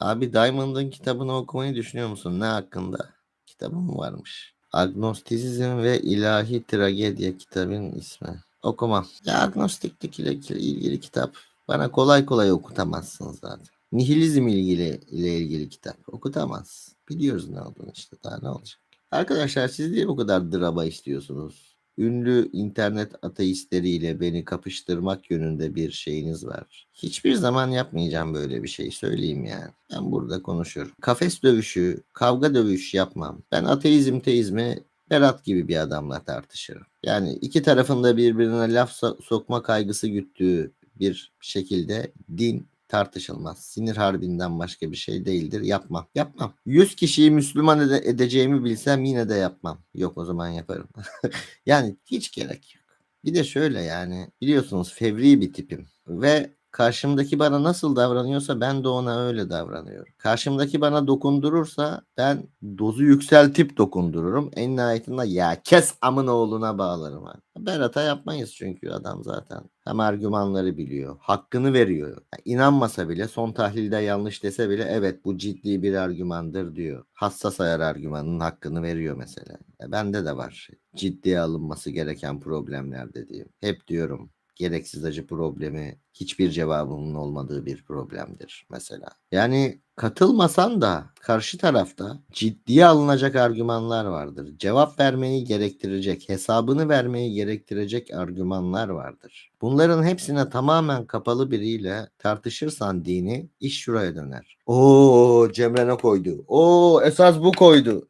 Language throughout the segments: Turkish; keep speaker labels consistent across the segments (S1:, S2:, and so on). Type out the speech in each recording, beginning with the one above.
S1: Abi Diamond'ın kitabını okumayı düşünüyor musun? Ne hakkında? Kitabı mı varmış? Agnostizm ve İlahi Tragedya kitabın ismi. Okumam. Ya agnostiklik ile ilgili kitap bana kolay kolay okutamazsın zaten. Nihilizm ilgili ile ilgili kitap okutamaz. Biliyoruz ne olduğunu işte daha ne olacak. Arkadaşlar siz niye bu kadar drama istiyorsunuz? Ünlü internet ateistleriyle beni kapıştırmak yönünde bir şeyiniz var. Hiçbir zaman yapmayacağım böyle bir şey söyleyeyim yani. Ben burada konuşuyorum. Kafes dövüşü, kavga dövüş yapmam. Ben ateizm teizmi Berat gibi bir adamla tartışırım. Yani iki tarafında birbirine laf so- sokma kaygısı güttüğü bir şekilde din tartışılmaz. Sinir harbinden başka bir şey değildir. Yapmam. Yapmam. 100 kişiyi Müslüman ede- edeceğimi bilsem yine de yapmam. Yok o zaman yaparım. yani hiç gerek yok. Bir de şöyle yani biliyorsunuz fevri bir tipim ve karşımdaki bana nasıl davranıyorsa ben de ona öyle davranıyorum. Karşımdaki bana dokundurursa ben dozu yükseltip dokundururum. En nihayetinde ya kes amın oğluna bağlarım. abi. Berat'a yapmayız çünkü adam zaten. Hem argümanları biliyor. Hakkını veriyor. Yani inanmasa bile son tahlilde yanlış dese bile evet bu ciddi bir argümandır diyor. Hassas ayar argümanının hakkını veriyor mesela. E, bende de var. Ciddiye alınması gereken problemler dediğim. Hep diyorum gereksiz acı problemi hiçbir cevabının olmadığı bir problemdir mesela. Yani katılmasan da karşı tarafta ciddiye alınacak argümanlar vardır. Cevap vermeyi gerektirecek, hesabını vermeyi gerektirecek argümanlar vardır. Bunların hepsine tamamen kapalı biriyle tartışırsan dini iş şuraya döner. Oo Cemre ne koydu? Oo esas bu koydu.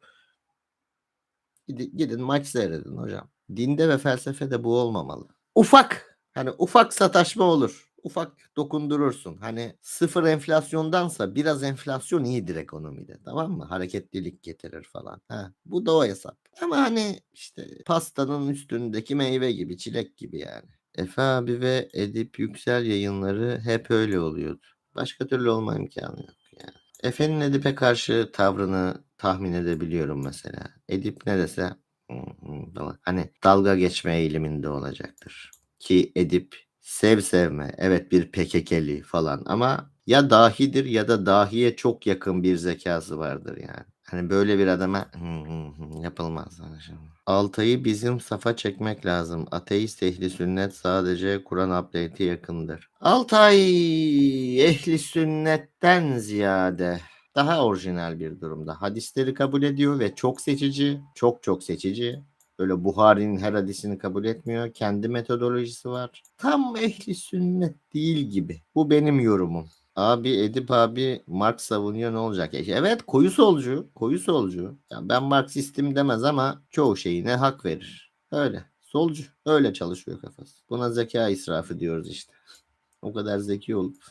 S1: Gidin, gidin maç seyredin hocam. Dinde ve felsefede bu olmamalı. Ufak hani ufak sataşma olur. Ufak dokundurursun. Hani sıfır enflasyondansa biraz enflasyon iyidir ekonomide. Tamam mı? Hareketlilik getirir falan. Ha, bu da o hesap. Ama hani işte pastanın üstündeki meyve gibi, çilek gibi yani. Efe abi ve Edip Yüksel yayınları hep öyle oluyordu. Başka türlü olma imkanı yok yani. Efe'nin Edip'e karşı tavrını tahmin edebiliyorum mesela. Edip ne dese. Hani dalga geçme eğiliminde olacaktır. Ki Edip sev sevme evet bir PKK'li falan ama ya dahidir ya da dahiye çok yakın bir zekası vardır yani. Hani böyle bir adama "Hı hı hı" yapılmaz. Altay'ı bizim safa çekmek lazım. Ateist ehli sünnet sadece Kur'an update'i yakındır. Altay ehli sünnetten ziyade daha orijinal bir durumda. Hadisleri kabul ediyor ve çok seçici, çok çok seçici. Böyle Buhari'nin her hadisini kabul etmiyor. Kendi metodolojisi var. Tam ehli sünnet değil gibi. Bu benim yorumum. Abi Edip abi Marx savunuyor ne olacak? E, Evet koyu solcu. Koyu solcu. Ya ben Marksistim demez ama çoğu şeyine hak verir. Öyle. Solcu. Öyle çalışıyor kafası. Buna zeka israfı diyoruz işte. O kadar zeki olup